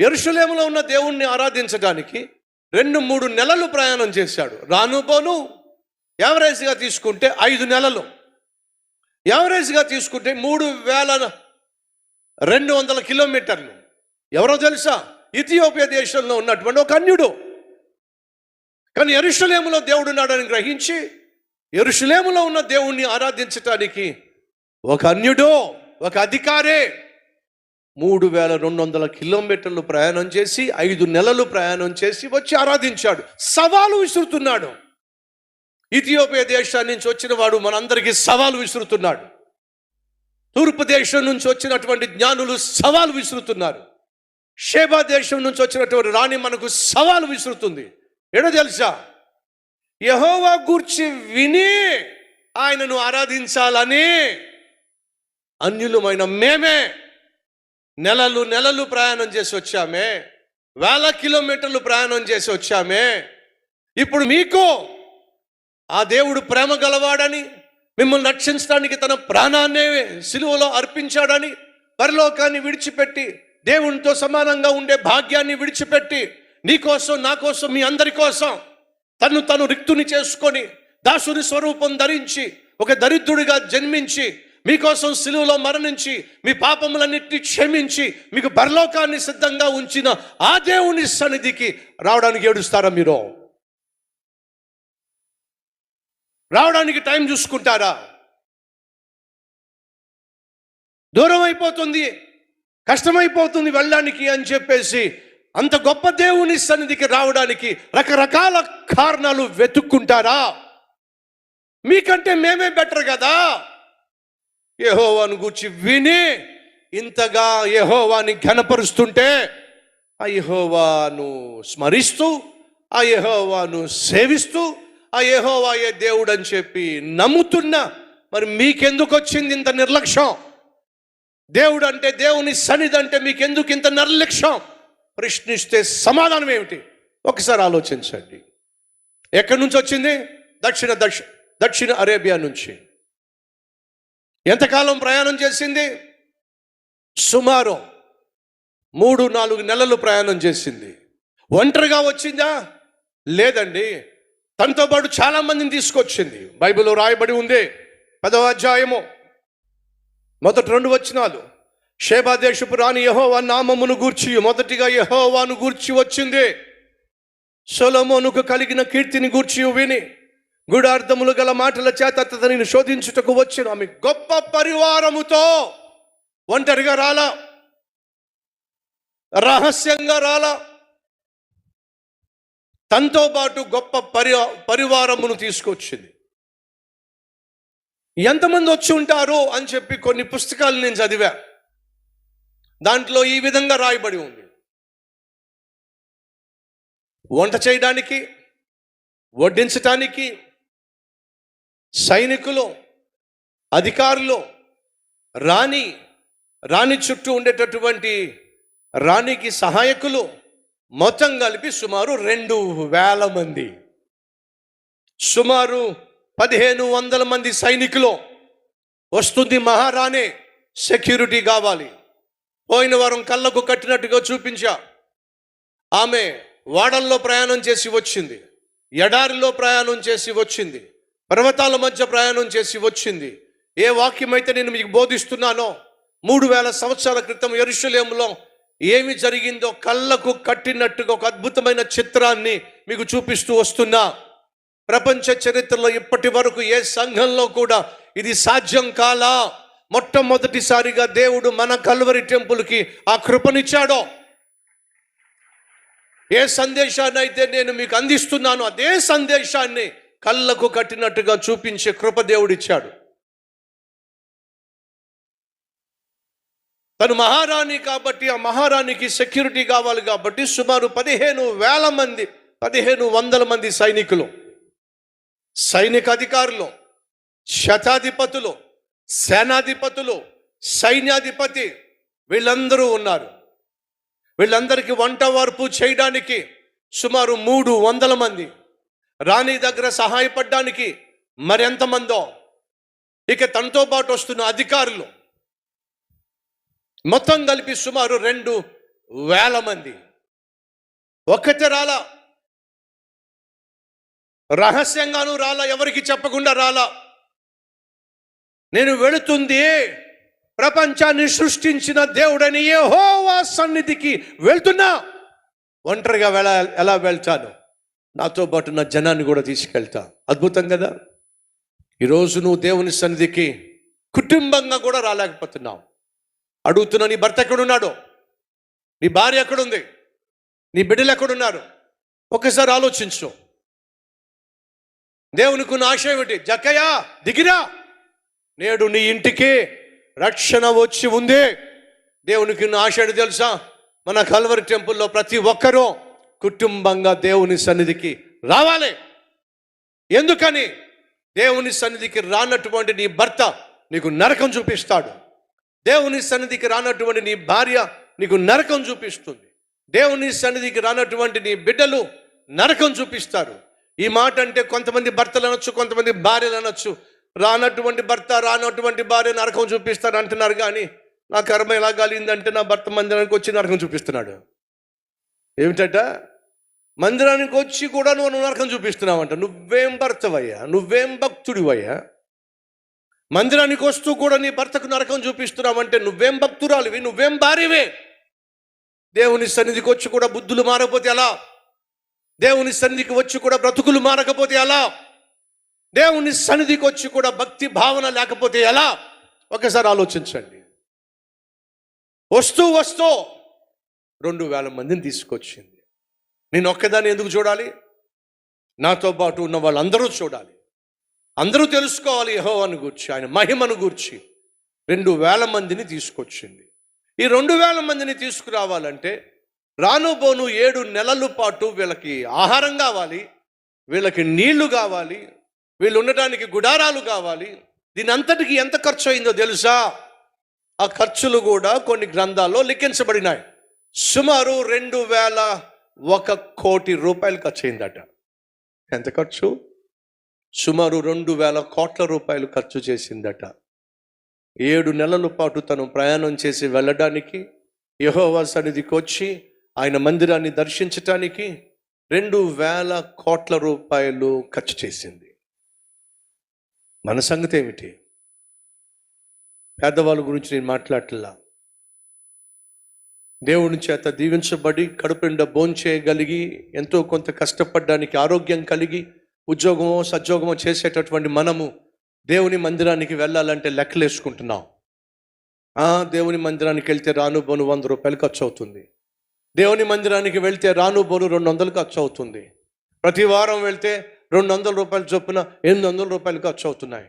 ఎరుషులేములో ఉన్న దేవుణ్ణి ఆరాధించడానికి రెండు మూడు నెలలు ప్రయాణం చేశాడు. రాను పోను యావరేజ్గా తీసుకుంటే ఐదు నెలలు. యావరేజ్గా తీసుకుంటే మూడు వేల రెండు వందల కిలోమీటర్లు. ఎవరో తెలుసా? ఇథియోపియా దేశంలో ఉన్నటువంటి ఒక అన్యుడు. కానీ ఎరుషులేములో దేవుడు ఉన్నాడని గ్రహించి ఎరుషులేములో ఉన్న దేవుణ్ణి ఆరాధించటానికి ఒక అన్యుడో ఒక అధికారే మూడు వేల రెండు వందల కిలోమీటర్లు ప్రయాణం చేసి ఐదు నెలలు ప్రయాణం చేసి వచ్చి ఆరాధించాడు. సవాలు విసురుతున్నాడు. ఇథియోపియా దేశాన్ని నుంచి వచ్చిన వాడు మనందరికీ సవాలు విసురుతున్నాడు. తూర్పు దేశం నుంచి వచ్చినటువంటి జ్ఞానులు సవాలు విసురుతున్నారు. షేబా దేశం నుంచి వచ్చినటువంటి రాణి మనకు సవాలు విసురుతుంది. ఏడో తెలుసా? యహోవా గూర్చి విని ఆయనను ఆరాధించాలని అన్యులమైన మేమే నెలలు నెలలు ప్రయాణం చేసి వచ్చామే. వేల కిలోమీటర్లు ప్రయాణం చేసి వచ్చామే. ఇప్పుడు మీకు ఆ దేవుడు ప్రేమ గలవాడని మిమ్మల్ని రక్షించడానికి తన ప్రాణాన్నే సిలువలో అర్పించాడని పరలోకాన్ని విడిచిపెట్టి దేవునితో సమానంగా ఉండే భాగ్యాన్ని విడిచిపెట్టి నీకోసం నా కోసం మీ అందరి కోసం తను తను రిక్తుని చేసుకొని దాసుని స్వరూపం ధరించి ఒక దరిద్రుడిగా జన్మించి మీకోసం సిలువలో మరణించి మీ పాపములన్నింటినీ క్షమించి మీకు పరలోకాన్ని సిద్ధంగా ఉంచిన ఆ దేవుని సన్నిధికి రావడానికి ఏడుస్తారా మీరు? రావడానికి టైం చూసుకుంటారా? దూరం అయిపోతుంది కష్టమైపోతుంది వెళ్ళడానికి అని చెప్పేసి అంత గొప్ప దేవుని సన్నిధికి రావడానికి రకరకాల కారణాలు వెతుక్కుంటారా? మీకంటే మేమే బెటర్ కదా? యహోవాను గూర్చి విని ఇంతగా యహోవాని ఘనపరుస్తుంటే ఆ యహోవాను స్మరిస్తూ ఆ యహోవాను సేవిస్తూ ఆ యహోవాయే దేవుడు అని చెప్పి నమ్ముతున్నా మరి మీకెందుకు వచ్చింది ఇంత నిర్లక్ష్యం? దేవుడు అంటే దేవుని సన్నిధి అంటే మీకెందుకు ఇంత నిర్లక్ష్యం? ప్రశ్నిస్తే సమాధానం ఏమిటి? ఒకసారి ఆలోచించండి. ఎక్కడి నుంచి వచ్చింది? దక్షిణ దక్ష దక్షిణ అరేబియా నుంచి. ఎంతకాలం ప్రయాణం చేసింది? సుమారు మూడు నాలుగు నెలలు ప్రయాణం చేసింది. ఒంటరిగా వచ్చిందా? లేదండి. తనతో పాటు చాలా మందిని తీసుకొచ్చింది. బైబిల్లో రాయబడి ఉంది. పదవ అధ్యాయము మొదటి రెండు వచనాలు. షేబా దేశపు రాణి యహోవా నామమును గూర్చి మొదటిగా యహోవాను గూర్చి వచ్చింది. సొలమోనుకు కలిగిన కీర్తిని గూర్చి విని గుడార్థములు గల మాటల చేత అతనిని శోధించుటకు వచ్చిన ఆమె గొప్ప పరివారముతో ఒంటరిగా రాలా. రహస్యంగా రాలా. తనతో పాటు గొప్ప పరి పరివారమును తీసుకొచ్చింది. ఎంతమంది వచ్చి ఉంటారు అని చెప్పి కొన్ని పుస్తకాలు నేను చదివా. దాంట్లో ఈ విధంగా రాయబడి ఉంది. వంట చేయడానికి వడ్డించటానికి సైనికులు అధికారులు రాణి రాణి చుట్టూ ఉండేటటువంటి రాణికి సహాయకులు మొత్తం కలిపి సుమారు రెండు వేల మంది. సుమారు పదిహేను వందల మంది సైనికులు వస్తుంది మహారాణి సెక్యూరిటీ కావాలి. పోయిన వారం కళ్ళకు కట్టినట్టుగా చూపించా. ఆమె వాడల్లో ప్రయాణం చేసి వచ్చింది. ఎడారిలో ప్రయాణం చేసి వచ్చింది. పర్వతాల మధ్య ప్రయాణం చేసి వచ్చింది. ఏ వాక్యం అయితే నేను మీకు బోధిస్తున్నానో మూడు వేల సంవత్సరాల క్రితం ఎరుషులేములో ఏమి జరిగిందో కళ్ళకు కట్టినట్టుగా ఒక అద్భుతమైన చిత్రాన్ని మీకు చూపిస్తూ వస్తున్నా. ప్రపంచ చరిత్రలో ఇప్పటి వరకు ఏ సంఘంలో కూడా ఇది సాధ్యం కాలా? మొట్టమొదటిసారిగా దేవుడు మన కల్వరి టెంపుల్కి ఆ కృపనిచ్చాడో? ఏ సందేశాన్ని అయితే నేను మీకు అందిస్తున్నానో అదే సందేశాన్ని కళ్ళకు కట్టినట్టుగా చూపించే కృప దేవుడిచ్చాడు. తను మహారాణి కాబట్టి ఆ మహారాణికి సెక్యూరిటీ కావాలి కాబట్టి సుమారు పదిహేను వేల మంది పదిహేను వందల మంది సైనికులు. సైనిక అధికారులు శతాధిపతులు సేనాధిపతులు సైన్యాధిపతి వీళ్ళందరూ ఉన్నారు. వీళ్ళందరికీ వంట వార్పు చేయడానికి సుమారు మూడు వందల మంది. రాణి దగ్గర సహాయపడడానికి మరెంతమందో ఇక తనతో పాటు వస్తున్న అధికారులు మొత్తం కలిపి సుమారు రెండు వేల మంది. ఒక్కతే రాలా. రహస్యంగాను రాలా ఎవరికి చెప్పకుండా రాలా. నేను వెళుతుంది ప్రపంచాన్ని సృష్టించిన దేవుడని యెహోవా సన్నిధికి వెళ్తున్నా. ఒంటరిగా వెళ్ళ ఎలా వెళ్తాను? నాతో పాటు నా జనాన్ని కూడా తీసుకెళ్తా. అద్భుతం కదా? ఈరోజు నువ్వు దేవుని సన్నిధికి కుటుంబంగా కూడా రాలేకపోతున్నావు. అడుగుతున్నా నీ భర్త ఎక్కడున్నాడు? నీ భార్య ఎక్కడుంది? నీ బిడ్డలు ఎక్కడున్నారు? ఒకసారి ఆలోచించు. దేవునికి ఉన్న ఆశ ఏమిటి? జక్కయా దిగిరా. నేడు నీ ఇంటికి రక్షణ వచ్చి ఉంది. దేవునికి ఉన్న ఆశ ఏంటి తెలుసా? మన కల్వరి టెంపుల్లో ప్రతి ఒక్కరూ కుటుంబంగా దేవుని సన్నిధికి రావాలి. ఎందుకని? దేవుని సన్నిధికి రానటువంటి నీ భర్త నీకు నరకం చూపిస్తాడు. దేవుని సన్నిధికి రానటువంటి నీ భార్య నీకు నరకం చూపిస్తుంది. దేవుని సన్నిధికి రానటువంటి నీ బిడ్డలు నరకం చూపిస్తారు. ఈ మాట అంటే కొంతమంది భర్తలు అనొచ్చు కొంతమంది భార్యలు అనొచ్చు. రానటువంటి భర్త రానటువంటి భార్య నరకం చూపిస్తారు అంటున్నారు కానీ నా కర్మ ఎలా కాలిందంటే నా భర్త మందిరానికి వచ్చి నరకం చూపిస్తున్నాడు. ఏమిటట? మందిరానికి వచ్చి కూడా నువ్వు నరకం చూపిస్తున్నావంట. నువ్వేం భర్తవయ్యా? నువ్వేం భక్తుడివయ్యా? మందిరానికి వస్తూ కూడా నీ భర్తకు నరకం చూపిస్తున్నావంటే నువ్వేం భక్తురాలివి? నువ్వేం భార్యవే? దేవుని సన్నిధికి వచ్చి కూడా బుద్ధులు మారకపోతే ఎలా? దేవుని సన్నిధికి వచ్చి కూడా బ్రతుకులు మారకపోతే ఎలా? దేవుని సన్నిధికి వచ్చి కూడా భక్తి భావన లేకపోతే ఎలా? ఒకసారి ఆలోచించండి. వస్తూ వస్తూ రెండు వేల మందిని తీసుకొచ్చింది. నేను ఒక్కదాన్ని ఎందుకు చూడాలి? నాతో పాటు ఉన్న వాళ్ళందరూ చూడాలి. అందరూ తెలుసుకోవాలి యహోవాను గూర్చి ఆయన మహిమను గూర్చి. రెండు వేల మందిని తీసుకొచ్చింది. ఈ రెండు వేల మందిని తీసుకురావాలంటే రానుబోను ఏడు నెలల పాటు వీళ్ళకి ఆహారం కావాలి వీళ్ళకి నీళ్ళు కావాలి వీళ్ళు ఉండటానికి గుడారాలు కావాలి. దీని అంతటికి ఎంత ఖర్చు అయిందో తెలుసా? ఆ ఖర్చులు కూడా కొన్ని గ్రంథాల్లో లిఖించబడినాయి. సుమారు రెండు వేల ఒక కోటి రూపాయలు ఖర్చు అయిందట ఎంత ఖర్చు? సుమారు రెండు వేల కోట్ల రూపాయలు ఖర్చు చేసిందట. ఏడు నెలల పాటు తను ప్రయాణం చేసి వెళ్ళడానికి యహోవా సన్నిధికి వచ్చి ఆయన మందిరాన్ని దర్శించటానికి రెండు వేల కోట్ల రూపాయలు ఖర్చు చేసింది. మన సంగతి ఏమిటి? పేదవాళ్ళ గురించి నేను మాట్లాడలా దేవుని చేత దీవించబడి కడుపు నిండా భోంచేయగలిగి ఎంతో కొంత కష్టపడడానికి ఆరోగ్యం కలిగి ఉద్యోగమో సద్యోగమో చేసేటటువంటి మనము దేవుని మందిరానికి వెళ్ళాలంటే లెక్కలు వేసుకుంటున్నాం దేవుని మందిరానికి వెళ్తే రాను బోను వంద రూపాయలు ఖర్చు అవుతుంది దేవుని మందిరానికి వెళ్తే రాను బోను రెండు వందలు ఖర్చు అవుతుంది ప్రతి వారం వెళ్తే రెండు వందల రూపాయల చొప్పున ఎనిమిది వందల రూపాయలు ఖర్చు అవుతున్నాయి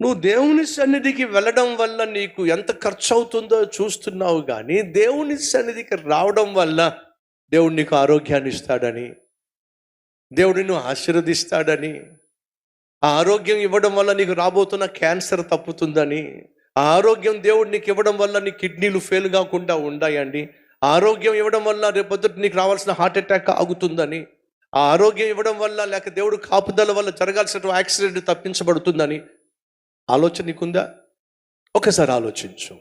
నువ్వు దేవుని సన్నిధికి వెళ్ళడం వల్ల నీకు ఎంత ఖర్చు అవుతుందో చూస్తున్నావు కానీ దేవుని సన్నిధికి రావడం వల్ల దేవుడు నీకు ఆరోగ్యాన్ని ఇస్తాడని దేవుడు నువ్వు ఆశీర్వదిస్తాడని ఆ ఆరోగ్యం ఇవ్వడం వల్ల నీకు రాబోతున్న క్యాన్సర్ తప్పుతుందని ఆ ఆరోగ్యం దేవుడు నీకు ఇవ్వడం వల్ల నీ కిడ్నీలు ఫెయిల్ కాకుండా ఉండాయండి. ఆరోగ్యం ఇవ్వడం వల్ల రేపొద్దు నీకు రావాల్సిన హార్ట్ అటాక్ ఆగుతుందని ఆ ఆరోగ్యం ఇవ్వడం వల్ల లేక దేవుడు కాపుదల వల్ల జరగాల్సిన యాక్సిడెంట్ తప్పించబడుతుందని ఆలోచన నీకుందా? ఒకసారి ఆలోచించు.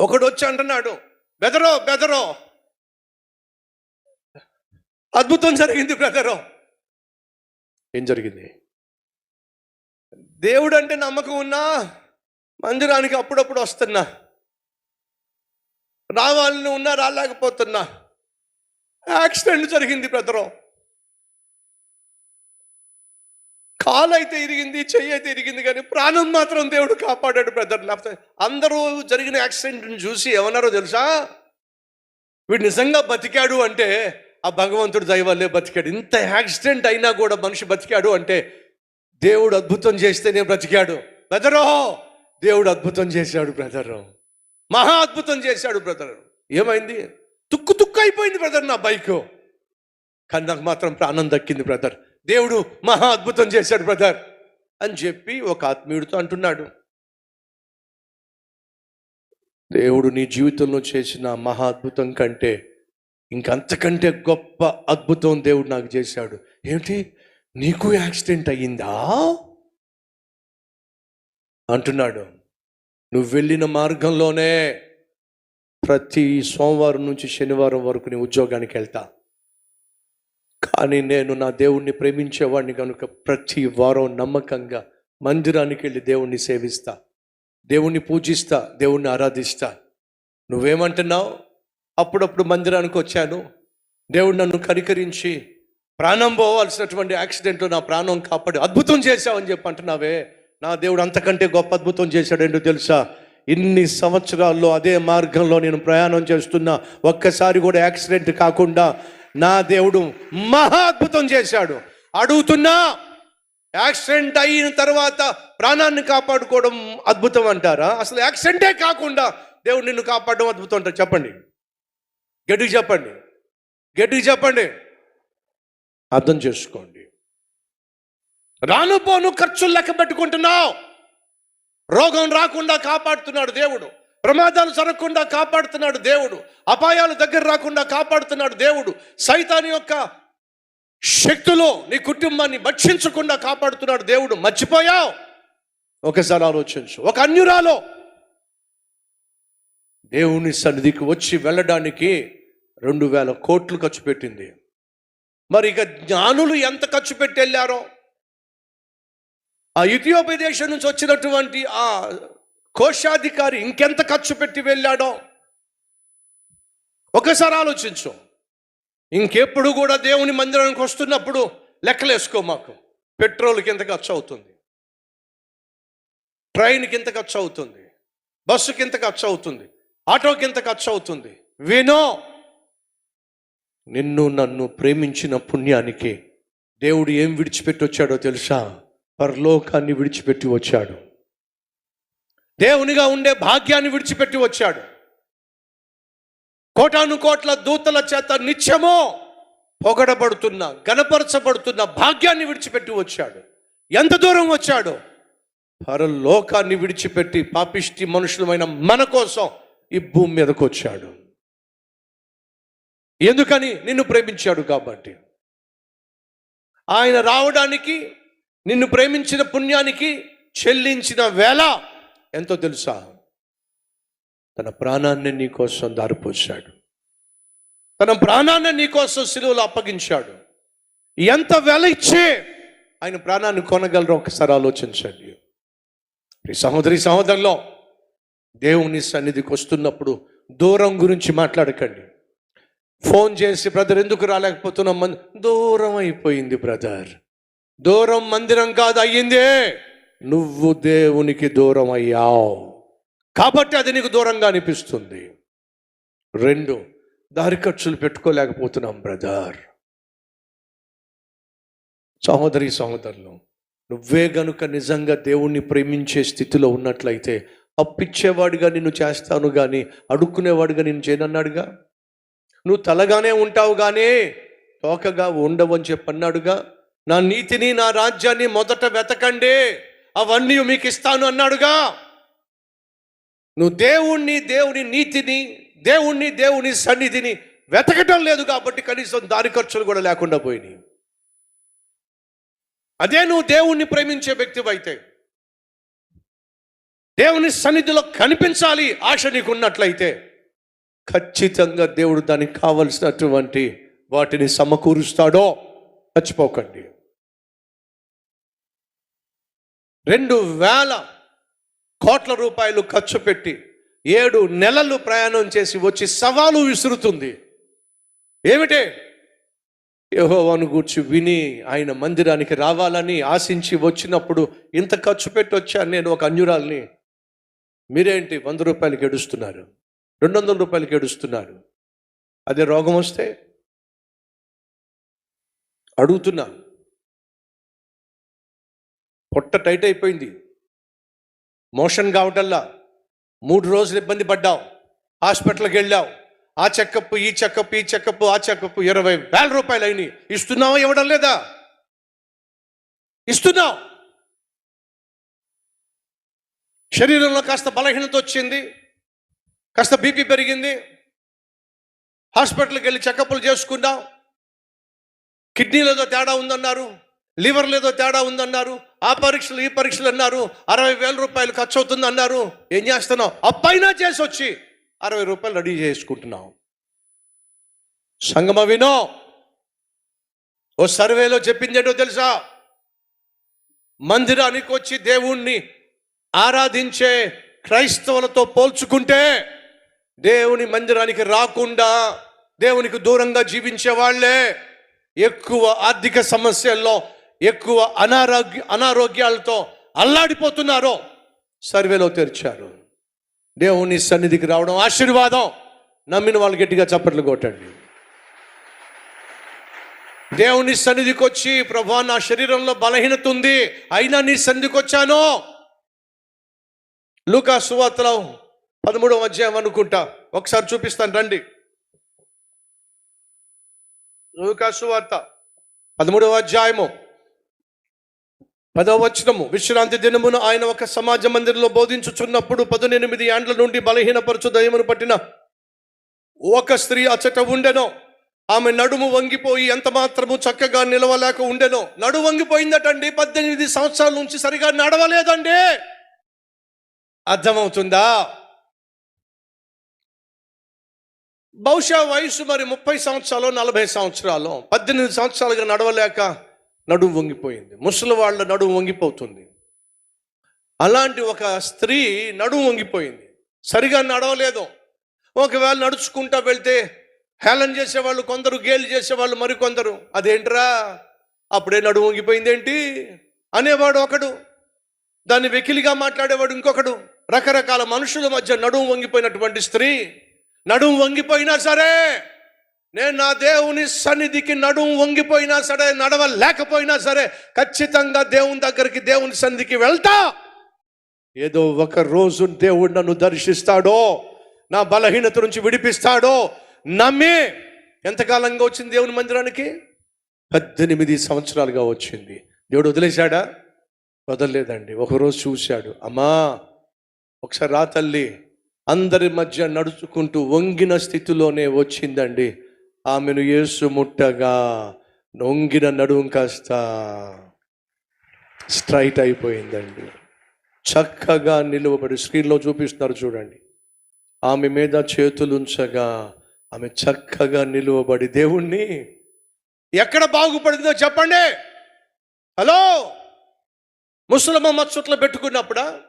ఒకడు వచ్చి అంటున్నాడు బెదరో బెదరో. అద్భుతం జరిగింది బ్రదరో. ఏం జరిగింది? దేవుడు అంటే నమ్మకం ఉన్నా మందిరానికి అప్పుడప్పుడు వస్తున్నా. రావాలని ఉన్నా రాలేకపోతున్నా. యాక్సిడెంట్ జరిగింది బ్రదరో. కాలు అయితే ఇరిగింది చెయ్యి అయితే ఇరిగింది కానీ ప్రాణం మాత్రం దేవుడు కాపాడాడు బ్రదర్. లేకపోతే అందరూ జరిగిన యాక్సిడెంట్ని చూసి ఏమన్నారో తెలుసా? వీడు నిజంగా బతికాడు అంటే ఆ భగవంతుడు దైవాలే బతికాడు. ఇంత యాక్సిడెంట్ అయినా కూడా మనిషి బతికాడు అంటే దేవుడు అద్భుతం చేస్తేనే బ్రతికాడు. బ్రదరో దేవుడు అద్భుతం చేశాడు బ్రదర్. మహా అద్భుతం చేశాడు బ్రదర్. ఏమైంది? తుక్కు తుక్కు అయిపోయింది బ్రదర్ నా బైక్. కానీ నాకు మాత్రం ప్రాణం దక్కింది బ్రదర్. దేవుడు మహా అద్భుతం చేశాడు బ్రదర్ అని చెప్పి ఒక ఆత్మీయుడితో అంటున్నాడు. దేవుడు నీ జీవితంలో చేసిన మహా అద్భుతం కంటే ఇంకంతకంటే గొప్ప అద్భుతం దేవుడు నాకు చేశాడు. ఏమిటి? నీకు యాక్సిడెంట్ అయ్యిందా? అంటున్నాడు. నువ్వు వెళ్ళిన మార్గంలోనే ప్రతి సోమవారం నుంచి శనివారం వరకు నేను ఉద్యోగానికి వెళ్తా. కానీ నేను నా దేవుణ్ణి ప్రేమించేవాడిని కనుక ప్రతి వారం నమ్మకంగా మందిరానికి వెళ్ళి దేవుణ్ణి సేవిస్తా దేవుణ్ణి పూజిస్తా దేవుణ్ణి ఆరాధిస్తా. నువ్వేమంటున్నావు? అప్పుడప్పుడు మందిరానికి వచ్చాను. దేవుడు నన్ను కనికరించి ప్రాణం పోవాల్సినటువంటి యాక్సిడెంట్లో నా ప్రాణం కాపాడి అద్భుతం చేశావని చెప్పి అంటున్నావే. నా దేవుడు అంతకంటే గొప్ప అద్భుతం చేశాడేంటో తెలుసా? ఇన్ని సంవత్సరాల్లో అదే మార్గంలో నేను ప్రయాణం చేస్తున్నా. ఒక్కసారి కూడా యాక్సిడెంట్ కాకుండా నా దేవుడు మహా అద్భుతం చేశాడు. అడుగుతున్నా యాక్సిడెంట్ అయిన తర్వాత ప్రాణాన్ని కాపాడుకోవడం అద్భుతం అంటారా? అసలు యాక్సిడెంటే కాకుండా దేవుడు నిన్ను కాపాడడం అద్భుతం అంటారు. చెప్పండి. గట్టికి చెప్పండి. గట్టికి చెప్పండి. అర్థం చేసుకోండి. రాను పోను ఖర్చులు లెక్క పెట్టుకుంటున్నావు. రోగం రాకుండా కాపాడుతున్నాడు దేవుడు. ప్రమాదాలు జరగకుండా కాపాడుతున్నాడు దేవుడు. అపాయాలు దగ్గర రాకుండా కాపాడుతున్నాడు దేవుడు. సైతాని యొక్క శక్తిలో నీ కుటుంబాన్ని భక్షించకుండా కాపాడుతున్నాడు దేవుడు. మర్చిపోయావు? ఒకసారి ఆలోచించు. ఒక అన్యురాలో దేవుని సన్నిధికి వచ్చి వెళ్ళడానికి రెండు వేల కోట్లు ఖర్చు పెట్టింది. మరి ఇక జ్ఞానులు ఎంత ఖర్చు పెట్టి వెళ్ళారో? ఆ ఇథియోపియా దేశం నుంచి వచ్చినటువంటి ఆ కోశాధికారి ఇంకెంత ఖర్చు పెట్టి వెళ్ళాడో? ఒకసారి ఆలోచించు. ఇంకెప్పుడు కూడా దేవుని మందిరానికి వస్తున్నప్పుడు లెక్కలేసుకో మాకు. పెట్రోల్కి ఎంత ఖర్చు అవుతుంది ట్రైన్కి ఎంత ఖర్చు అవుతుంది బస్సుకి ఎంత ఖర్చు అవుతుంది ఆటోకి ఎంత ఖర్చు అవుతుంది వినో! నిన్ను నన్ను ప్రేమించిన పుణ్యానికి దేవుడు ఏం విడిచిపెట్టి వచ్చాడో తెలుసా? పరలోకాన్ని విడిచిపెట్టి వచ్చాడు. దేవునిగా ఉండే భాగ్యాన్ని విడిచిపెట్టి వచ్చాడు. కోటాను కోట్ల దూతల చేత నిత్యమో పొగడబడుతున్న గణపరచబడుతున్న భాగ్యాన్ని విడిచిపెట్టి వచ్చాడు. ఎంత దూరం వచ్చాడు? పరలోకాన్ని విడిచిపెట్టి పాపిష్టి మనుషులమైన మన కోసం ఈ భూమి మీదకు వచ్చాడు. ఎందుకని? నిన్ను ప్రేమించాడు కాబట్టి. ఆయన రావడానికి నిన్ను ప్రేమించిన పుణ్యానికి చెల్లించిన వేళ ఎంతో తెలుసా? తన ప్రాణాన్ని నీకోసం దారిపోశాడు. తన ప్రాణాన్ని నీకోసం సిలువలో అప్పగించాడు. ఎంత వెల ఇచ్చే ఆయన ప్రాణాన్ని కొనగలరో ఒకసారి ఆలోచించండి. ఈ సహోదరి సహోదరులో దేవుని సన్నిధికి వస్తున్నప్పుడు దూరం గురించి మాట్లాడకండి. ఫోన్ చేసి బ్రదర్ ఎందుకు రాలేకపోతున్నాం దూరం అయిపోయింది బ్రదర్. దూరం మందిరం కాదు అయ్యిందే. నువ్వు దేవునికి దూరం అయ్యావు కాబట్టి అది నీకు దూరంగా అనిపిస్తుంది. రెండు దారి ఖర్చులు పెట్టుకోలేకపోతున్నాం బ్రదర్. సహోదరి సహోదరులు నువ్వే గనుక నిజంగా దేవుణ్ణి ప్రేమించే స్థితిలో ఉన్నట్లయితే అప్పిచ్చేవాడిగా నిన్ను చేస్తాను కానీ అడుక్కునేవాడిగా నేను చేయనన్నాడుగా? నువ్వు తలగానే ఉంటావు కానీ తోకగా ఉండవని చెప్పన్నాడుగా? నా నీతిని నా రాజ్యాన్ని మొదట వెతకండి. అవన్నీ మీకు ఇస్తాను అన్నాడుగా. నువ్వు దేవుణ్ణి దేవుని నీతిని దేవుణ్ణి దేవుని సన్నిధిని వెతకటం లేదు కాబట్టి కనీసం దారి ఖర్చులు కూడా లేకుండా పోయినాయి. అదే నువ్వు దేవుణ్ణి ప్రేమించే వ్యక్తివైతే దేవుని సన్నిధిలో కనిపించాలి ఆశ నీకు ఉన్నట్లయితే ఖచ్చితంగా దేవుడు దానికి కావలసినటువంటి వాటిని సమకూరుస్తాడో మర్చిపోకండి. రెండు వేల కోట్ల రూపాయలు ఖర్చు పెట్టి ఏడు నెలలు ప్రయాణం చేసి వచ్చి సవాలు విసురుతుంది. ఏమిటే? యహోవాను గూర్చి విని ఆయన మందిరానికి రావాలని ఆశించి వచ్చినప్పుడు ఇంత ఖర్చు పెట్టి వచ్చాను నేను ఒక అన్యురాల్ని. మీరేంటి వంద రూపాయలకి ఏడుస్తున్నారు? రెండు వందల రూపాయలకి ఏడుస్తున్నారు? అదే రోగం వస్తే? అడుగుతున్నా పొట్ట టైట్ అయిపోయింది. మోషన్ కావటల్లా మూడు రోజులు ఇబ్బంది పడ్డావు. హాస్పిటల్కి వెళ్ళావు. ఆ చెకప్ ఈ చెకప్ ఈ చెకప్ ఆ చెకప్ ఇరవై వేల రూపాయలు అయినాయి. ఇస్తున్నావా ఇవ్వడం లేదా? ఇస్తున్నావు. శరీరంలో కాస్త బలహీనత వచ్చింది. కాస్త బీపీ పెరిగింది. హాస్పిటల్కి వెళ్ళి చెకప్లు చేసుకున్నాం కిడ్నీలతో తేడా ఉందన్నారు. లివర్ లేదో తేడా ఉందన్నారు. ఆ పరీక్షలు ఈ పరీక్షలు అన్నారు. అరవై వేల రూపాయలు ఖర్చు అవుతుంది అన్నారు ఏం చేస్తున్నావు? అప్పైనా చేసి వచ్చి అరవై రూపాయలు రెడీ చేసుకుంటున్నాం సంగమ వినో. ఓ సర్వేలో చెప్పింది ఏంటో తెలుసా? మందిరానికి వచ్చి దేవుణ్ణి ఆరాధించే క్రైస్తవులతో పోల్చుకుంటే దేవుని మందిరానికి రాకుండా దేవునికి దూరంగా జీవించే వాళ్ళే ఎక్కువ ఆర్థిక సమస్యల్లో ఎక్కువ అనారోగ్య అనారోగ్యాలతో అల్లాడిపోతున్నారో సర్వేలో తెరిచారు. దేవుని సన్నిధికి రావడం ఆశీర్వాదం. నమ్మిన వాళ్ళు గట్టిగా చప్పట్లు కొట్టండి. దేవుని సన్నిధికి వచ్చి ప్రభా నా శరీరంలో బలహీనత ఉంది. అయినా నీ సన్నిధికి వచ్చాను లూకా సువార్తలో పదమూడవ అధ్యాయం అనుకుంటా. ఒకసారి చూపిస్తాను రండి. లూకా సువార్త పదమూడవ అధ్యాయము. పదవ వచనము. విశ్రాంతి దినమున ఆయన ఒక సమాజ మందిరంలో బోధించుచున్నప్పుడు పదునెనిమిది ఏండ్ల నుండి బలహీనపరచు దయమును పట్టిన ఒక స్త్రీ అచట ఉండెనో ఆమె నడుము వంగిపోయి ఎంత మాత్రము చక్కగా నిలవలేక ఉండెనో నడుము వంగిపోయిందటండి. పద్దెనిమిది సంవత్సరాల నుంచి సరిగా నడవలేదండి. అర్థమవుతుందా? బహుశా వయసు మరి ముప్పై సంవత్సరాలు నలభై సంవత్సరాలు. పద్దెనిమిది సంవత్సరాలుగా నడవలేక నడుము వంగిపోయింది. ముసలి వాళ్ళ నడుము వంగిపోతుంది. అలాంటి ఒక స్త్రీ నడుము వంగిపోయింది. సరిగా నడవలేదు. ఒకవేళ నడుచుకుంటా వెళ్తే హేళన చేసేవాళ్ళు కొందరు గేలు చేసేవాళ్ళు మరికొందరు. అదేంట్రా? అప్పుడే నడుము వంగిపోయింది ఏంటి అనేవాడు ఒకడు. దాన్ని వెకిలిగా మాట్లాడేవాడు ఇంకొకడు. రకరకాల మనుషుల మధ్య నడుము వంగిపోయినటువంటి స్త్రీ. నడుము వంగిపోయినా సరే నేను నా దేవుని సన్నిధికి నడుము వంగిపోయినా సరే నడవలేకపోయినా సరే ఖచ్చితంగా దేవుని దగ్గరికి దేవుని సన్నిధికి వెళ్తా. ఏదో ఒక రోజు దేవుడు నన్ను దర్శిస్తాడో నా బలహీనత నుంచి విడిపిస్తాడో నమ్మి ఎంతకాలంగా వచ్చింది దేవుని మందిరానికి? పద్దెనిమిది సంవత్సరాలుగా వచ్చింది. దేవుడు వదిలేశాడా? వదలలేదండి. ఒకరోజు చూశాడు. అమ్మా ఒకసారి రా తల్లి అందరి మధ్య నడుచుకుంటూ వంగిన స్థితిలోనే వచ్చిందండి. ఆమెను యేసు ముట్టగా నొంగిన నడుము కాస్త స్ట్రైట్ అయిపోయిందండి. చక్కగా నిలువబడి స్క్రీన్లో చూపిస్తున్నారు చూడండి. ఆమె మీద చేతులు ఉంచగా ఆమె చక్కగా నిలువబడి దేవుణ్ణి ఎక్కడ బాగుపడిందో చెప్పండి. హలో? ముసలమ్మ మచ్చుట్లు పెట్టుకున్నప్పుడా?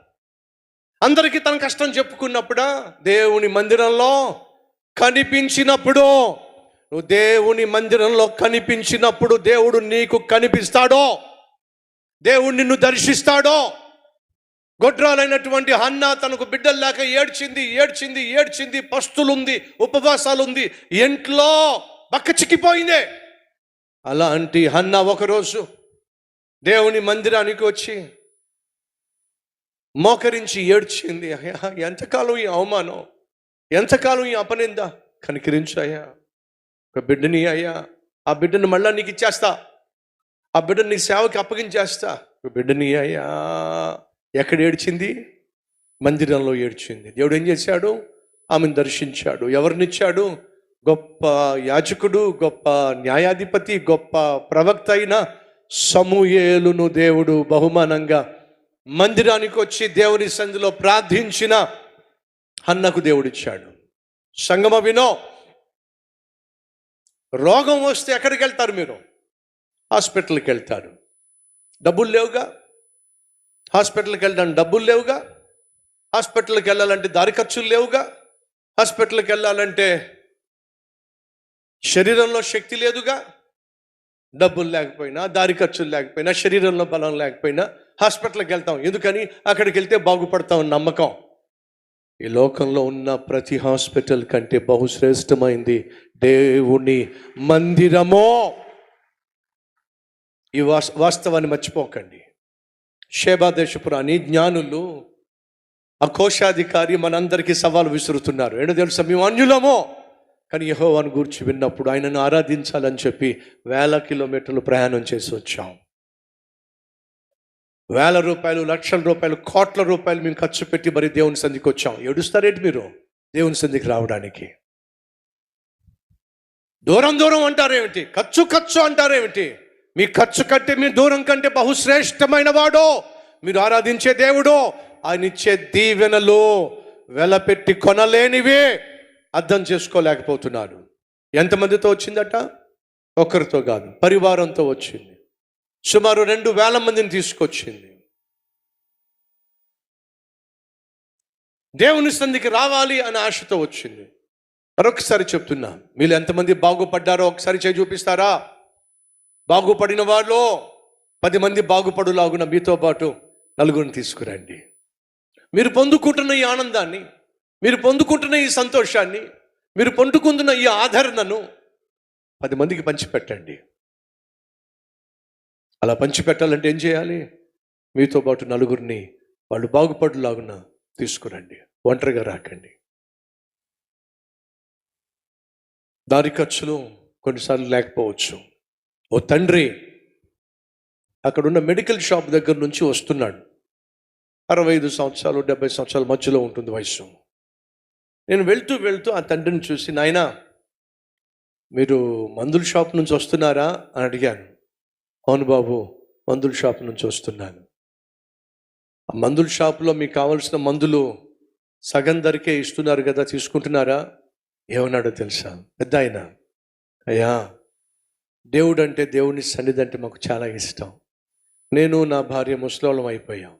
అందరికీ తన కష్టం చెప్పుకున్నప్పుడా? దేవుని మందిరంలో కనిపించినప్పుడు నువ్వు దేవుని మందిరంలో కనిపించినప్పుడు దేవుడు నీకు కనిపిస్తాడో? దేవుడు నిన్ను దర్శిస్తాడో? గొడ్రాలైనటువంటి అన్న తనకు బిడ్డలు లేక ఏడ్చింది ఏడ్చింది ఏడ్చింది పస్తులుంది ఉపవాసాలుంది ఇంట్లో బక్క చిక్కిపోయిందే. అలాంటి అన్న ఒకరోజు దేవుని మందిరానికి వచ్చి మోకరించి ఏడ్చింది అయ్యా ఎంతకాలం ఈ అవమానం? ఎంతకాలం ఈ అపనిందా? కనికరించాయా. అయ్యా ఒక బిడ్డని అయ్యా ఆ బిడ్డను మళ్ళా నీకు ఇచ్చేస్తా. ఆ బిడ్డని నీ సేవకి అప్పగించేస్తా. ఒక బిడ్డని అయ్యా ఎక్కడ ఏడ్చింది? మందిరంలో ఏడ్చింది. దేవుడు ఏం చేశాడు? ఆమెను దర్శించాడు. ఎవరినిచ్చాడు? గొప్ప యాజకుడు గొప్ప న్యాయాధిపతి గొప్ప ప్రవక్త అయిన సమూయేలును దేవుడు బహుమానంగా మందిరానికి వచ్చి దేవుని సంధిలో ప్రార్థించిన అన్నకు దేవుడిచ్చాడు. సంగమ వినో. రోగం వస్తే ఎక్కడికి వెళ్తారు మీరు? హాస్పిటల్కి వెళ్తారు. డబ్బులు లేవుగా? హాస్పిటల్కి వెళ్ళడానికి డబ్బులు లేవుగా? హాస్పిటల్కి వెళ్ళాలంటే దారి ఖర్చులు లేవుగా? హాస్పిటల్కి వెళ్ళాలంటే శరీరంలో శక్తి లేదుగా? డబ్బులు లేకపోయినా దారి ఖర్చులు లేకపోయినా శరీరంలో బలం లేకపోయినా హాస్పిటల్కి వెళ్తాం. ఎందుకని? అక్కడికి వెళ్తే బాగుపడతాం నమ్మకం. ఈ లోకంలో ఉన్న ప్రతి హాస్పిటల్ కంటే బహుశ్రేష్టమైంది దేవుని మందిరమో. ఈ వాస్ వాస్తవాన్ని మర్చిపోకండి. శేబాదేశపురాణి జ్ఞానులు ఆ కోశాధికారి మనందరికీ సవాలు విసురుతున్నారు. ఏంటో తెలుసా? మేము అన్యులమో. కానీ యహోవాన్ గూర్చి విన్నప్పుడు ఆయనను ఆరాధించాలని చెప్పి వేల కిలోమీటర్లు ప్రయాణం చేసి వచ్చాం వేల రూపాయలు లక్షల రూపాయలు కోట్ల రూపాయలు మేము ఖర్చు పెట్టి మరి దేవుని సంధికి వచ్చాం. ఏడుస్తారేంటి మీరు? దేవుని సంధికి రావడానికి. దూరం దూరం అంటారేమిటి? ఖర్చు ఖర్చు అంటారేమిటి? మీ ఖర్చు కంటే మీ దూరం కంటే బహుశ్రేష్టమైన వాడో. మీరు ఆరాధించే దేవుడో. ఆయన ఇచ్చే దీవెనలు వెలపెట్టి కొనలేనివే అర్థం చేసుకోలేకపోతున్నారు. ఎంతమందితో వచ్చిందట? ఒక్కరితో కాదు పరివారంతో వచ్చింది. సుమారు రెండు వేల మందిని తీసుకొచ్చింది. దేవుని సంధికి రావాలి అనే ఆశతో వచ్చింది. మరొకసారి చెప్తున్నా మీరు ఎంతమంది బాగుపడ్డారో ఒకసారి చేయి చూపిస్తారా? బాగుపడిన వాళ్ళు పది మంది బాగుపడులాగున మీతో పాటు నలుగురిని తీసుకురండి. మీరు పొందుకుంటున్న ఈ ఆనందాన్ని మీరు పొందుకుంటున్న ఈ సంతోషాన్ని మీరు పొందుకుంటున్న ఈ ఆదరణను పది మందికి పంచిపెట్టండి. అలా పంచిపెట్టాలంటే ఏం చేయాలి? మీతో పాటు నలుగురిని వాళ్ళు బాగుపడులాగున తీసుకురండి. ఒంటరిగా రాకండి. దారి ఖర్చులు కొన్నిసార్లు లేకపోవచ్చు. ఓ తండ్రి అక్కడున్న మెడికల్ షాప్ దగ్గర నుంచి వస్తున్నాడు. అరవై ఐదు సంవత్సరాలు డెబ్బై సంవత్సరాల మధ్యలో ఉంటుంది వయసు నేను వెళ్తూ వెళ్తూ ఆ తండ్రిని చూసి నాయనా మీరు మందుల షాప్ నుంచి వస్తున్నారా? అని అడిగాను. అవును బాబు మందుల షాప్ నుంచి వస్తున్నాను. ఆ మందుల షాప్లో మీకు కావలసిన మందులు సగం ధరకే ఇస్తున్నారు కదా తీసుకుంటున్నారా? ఏమన్నాడో తెలుసా? పెద్ద ఆయన అయ్యా దేవుడు అంటే దేవుని సన్నిధి అంటే మాకు చాలా ఇష్టం. నేను నా భార్య ముసలోళం అయిపోయాం.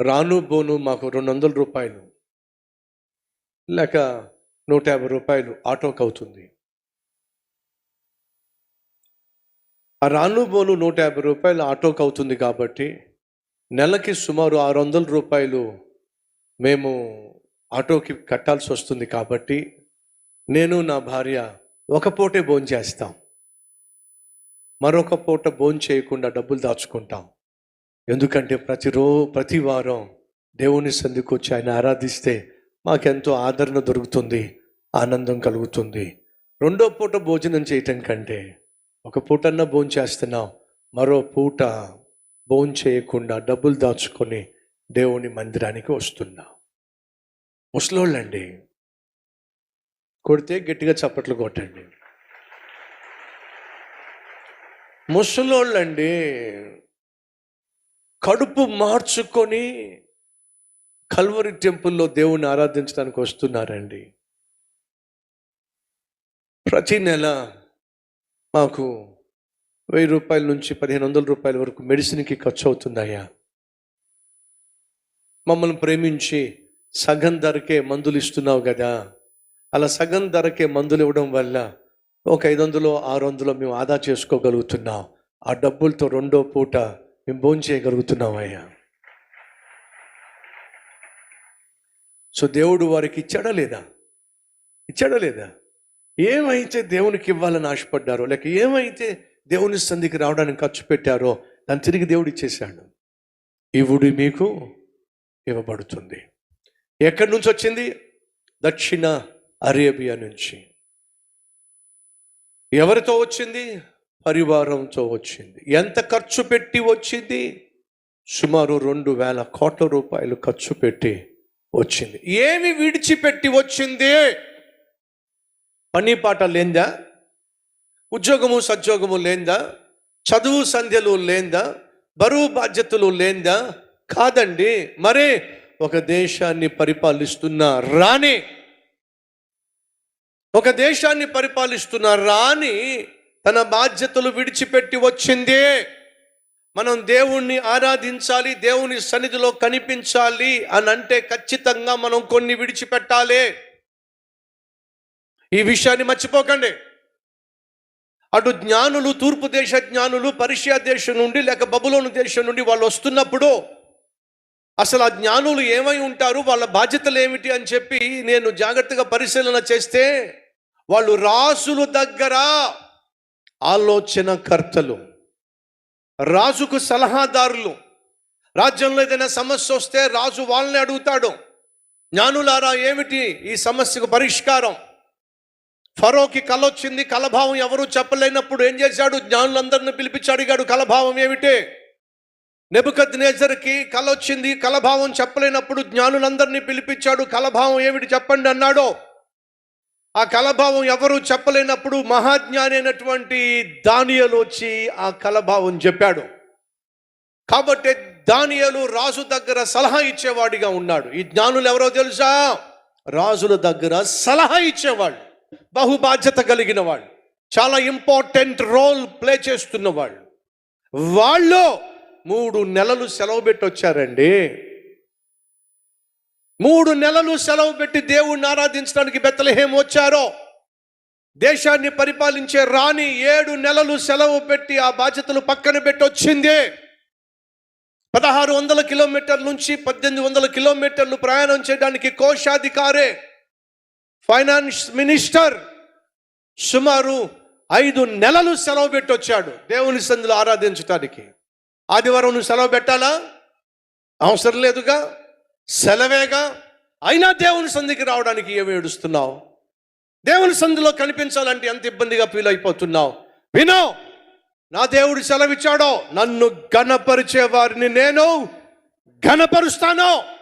రాను బోను మాకు రెండు వందల రూపాయలు లేక నూట యాభై రూపాయలు ఆటోకి అవుతుంది. ఆ రాను బోను నూట యాభై రూపాయలు ఆటోకి అవుతుంది కాబట్టి నెలకి సుమారు ఆరు వందల రూపాయలు మేము ఆటోకి కట్టాల్సి వస్తుంది కాబట్టి నేను నా భార్య ఒక పూటే భోజనం చేస్తాం. మరొక పూట భోజనం చేయకుండా డబ్బులు దాచుకుంటాం. ఎందుకంటే ప్రతిరో ప్రతి వారం దేవుని సంధికి వచ్చి ఆయన ఆరాధిస్తే మాకెంతో ఆదరణ దొరుకుతుంది ఆనందం కలుగుతుంది. రెండో పూట భోజనం చేయటం కంటే ఒక పూటన్నా భోజనం చేస్తున్నాం. మరో పూట భోజనం చేయకుండా డబ్బులు దాచుకొని దేవుని మందిరానికి వస్తున్నాం. ముసలోళ్ళండి కొడితే గట్టిగా చప్పట్లు కొట్టండి. ముసలోళ్ళండి కడుపు మార్చుకొని కల్వరి టెంపుల్లో దేవుణ్ణి ఆరాధించడానికి వస్తున్నారండి. ప్రతి నెల మాకు వెయ్యి రూపాయల నుంచి పదిహేను వందల రూపాయల వరకు మెడిసిన్కి ఖర్చు అవుతుందయ్యా. మమ్మల్ని ప్రేమించి సగం ధరకే మందులు ఇస్తున్నావు కదా. అలా సగం ధరకే మందులు ఇవ్వడం వల్ల ఒక ఐదు వందలు ఆరు వందలు మేము ఆదా చేసుకోగలుగుతున్నాం. ఆ డబ్బులతో రెండో పూట మేము భోంచేయగలుగుతున్నాం అయ్యా. సో దేవుడు వారికి ఇచ్చాడా లేదా? ఇచ్చాడా లేదా? ఏమైతే దేవునికి ఇవ్వాలని ఆశపడ్డారో లేక ఏమైతే దేవుని సంధికి రావడానికి ఖర్చు పెట్టారో దాన్ని తిరిగి దేవుడు ఇచ్చేశాడు. ఇవుడు మీకు ఇవ్వబడుతుంది. ఎక్కడి నుంచి వచ్చింది? దక్షిణ అరేబియా నుంచి. ఎవరితో వచ్చింది? పరివారంతో వచ్చింది. ఎంత ఖర్చు పెట్టి వచ్చింది? సుమారు రెండు వేల కోట్ల రూపాయలు ఖర్చు పెట్టి వచ్చింది. ఏమి విడిచిపెట్టి వచ్చింది? పని పాట లేందా? ఉద్యోగము సద్యోగము లేందా? చదువు సంధ్యలు లేందా? బరువు బాధ్యతలు లేందా? కాదండి. మరే ఒక దేశాన్ని పరిపాలిస్తున్న రాణి. ఒక దేశాన్ని పరిపాలిస్తున్న రాణి తన బాధ్యతలు విడిచిపెట్టి వచ్చింది. మనం దేవుణ్ణి ఆరాధించాలి దేవుని సన్నిధిలో కనిపించాలి అని అంటే ఖచ్చితంగా మనం కొన్ని విడిచిపెట్టాలి. ఈ విషయాన్ని మర్చిపోకండి. అటు జ్ఞానులు తూర్పు దేశ జ్ఞానులు పరిషియా దేశం నుండి లేక బబులోను దేశం నుండి వాళ్ళు వస్తున్నప్పుడు అసలు ఆ జ్ఞానులు ఏమై ఉంటారు వాళ్ళ బాధ్యతలు ఏమిటి అని చెప్పి నేను జాగ్రత్తగా పరిశీలన చేస్తే వాళ్ళు రాసులు దగ్గర ఆలోచనకర్తలు రాజుకు సలహాదారులు. రాజ్యంలో ఏదైనా సమస్య వస్తే రాజు వాళ్ళని అడుగుతాడు. జ్ఞానులారా ఏమిటి ఈ సమస్యకు పరిష్కారం? ఫరోకి కలొచ్చింది కలభావం ఎవరు చెప్పలేనప్పుడు ఏం చేశాడు? జ్ఞానులందరిని పిలిపించి అడిగాడు కలభావం ఏమిటి? నెబుకద్ నేజర్కి కల వచ్చింది కలభావం చెప్పలేనప్పుడు జ్ఞానులందరినీ పిలిపించాడు కలభావం ఏమిటి చెప్పండి అన్నాడు. ఆ కలభావం ఎవరు చెప్పలేనప్పుడు మహాజ్ఞాని అయినటువంటి దానియలు వచ్చి ఆ కలభావం చెప్పాడు. కాబట్టి దానియలు రాజు దగ్గర సలహా ఇచ్చేవాడిగా ఉన్నాడు. ఈ జ్ఞానులు ఎవరో తెలుసా? రాజుల దగ్గర సలహా ఇచ్చేవాళ్ళు. బహుబాధ్యత కలిగిన వాళ్ళు చాలా ఇంపార్టెంట్ రోల్ ప్లే చేస్తున్న వాళ్ళు. వాళ్ళు మూడు నెలలు సెలవు పెట్టి వచ్చారండి. మూడు నెలలు సెలవు పెట్టి దేవుణ్ణి ఆరాధించడానికి బెత్తలహేం వచ్చారో దేశాన్ని పరిపాలించే రాణి ఏడు నెలలు సెలవు పెట్టి ఆ బాధ్యతలు పక్కన పెట్టి వచ్చింది. పదహారు వందల కిలోమీటర్ల నుంచి పద్దెనిమిది వందల కిలోమీటర్లు ప్రయాణం చేయడానికి కోశాధికారే ఫైనాన్స్ మినిస్టర్ సుమారు ఐదు నెలలు సెలవు పెట్టి వచ్చాడు దేవుని సందులో ఆరాధించటానికి. ఆదివారం నువ్వు సెలవు పెట్టాలా? అవసరం లేదుగా? సెలవేగా? అయినా దేవుని సంధికి రావడానికి ఏమి ఏడుస్తున్నావు? దేవుని సంధిలో కనిపించాలంటే ఎంత ఇబ్బందిగా ఫీల్ అయిపోతున్నావు? వినో! నా దేవుడు సెలవిచ్చాడో నన్ను గణపరిచే వారిని నేను ఘనపరుస్తాను!